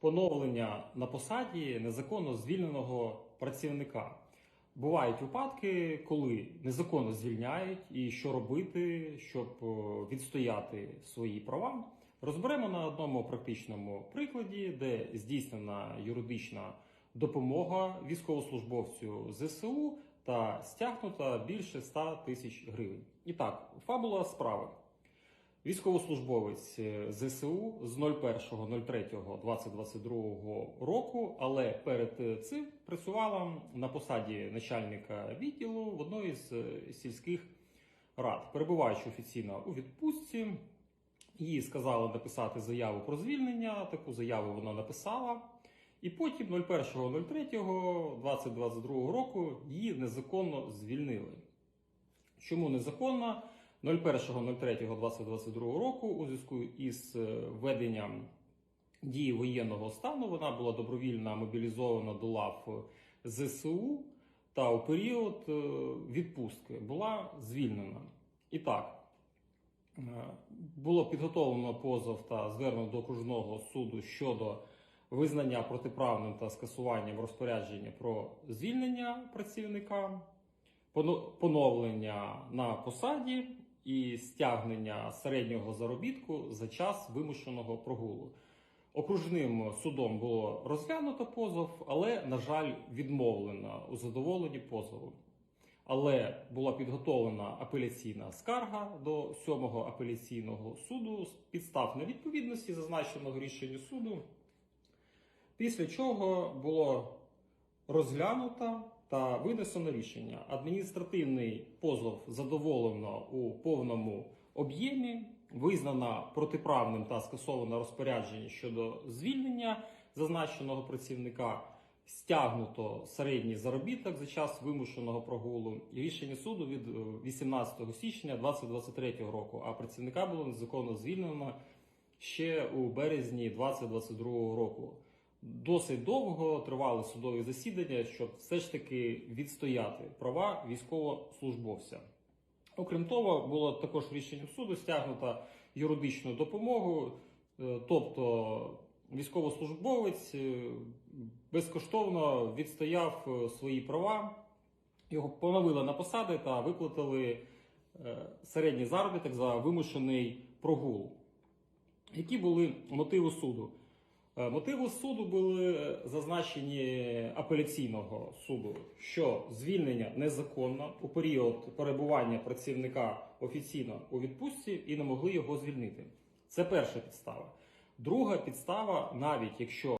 поновлення на посаді незаконно звільненого працівника. Бувають випадки, коли незаконно звільняють, і що робити, щоб е, відстояти свої права. Розберемо на одному практичному прикладі, де здійснена юридична допомога військовослужбовцю ЗСУ та стягнута більше 100 тисяч гривень. І так, фабула справи. Військовослужбовець е, ЗСУ з 01.03.2022 року, але перед е, цим працювала на посаді начальника відділу в одної з е, сільських рад, перебуваючи офіційно у відпустці. Їй сказали написати заяву про звільнення. Таку заяву вона написала. І потім 01.03.2022 року її незаконно звільнили. Чому незаконно? 01.03.2022 року у зв'язку із е, введенням дії воєнного стану вона була добровільно мобілізована до лав ЗСУ та у період е, відпустки була звільнена. І так, е, було підготовлено позов та звернено до окружного суду щодо визнання протиправним та скасуванням розпорядження про звільнення працівника, поно- поновлення на посаді і стягнення середнього заробітку за час вимушеного прогулу. Окружним судом було розглянуто позов, але, на жаль, відмовлено у задоволенні позову. Але була підготовлена апеляційна скарга до сьомого апеляційного суду з підстав невідповідності зазначеного рішення суду. Після чого було розглянуто та винесено рішення. Адміністративний позов задоволено у повному об'ємі, визнано протиправним та скасовано розпорядження щодо звільнення зазначеного працівника. Стягнуто середній заробіток за час вимушеного прогулу рішення суду від е, 18 січня 2023 року. А працівника було незаконно звільнено ще у березні 2022 року. Досить довго тривали судові засідання, щоб все ж таки відстояти права військовослужбовця. Окрім того, було також рішенням суду стягнута юридичну допомогу, е, тобто військовослужбовець е, безкоштовно відстояв е, свої права, його поновили на посади та виплатили середній заробіток за вимушений прогул. Які були мотиви суду? Е, Мотиви суду були зазначені апеляційного суду, що звільнення незаконно у період перебування працівника офіційно у відпустці і не могли його звільнити. Це перша підстава. Друга підстава, навіть якщо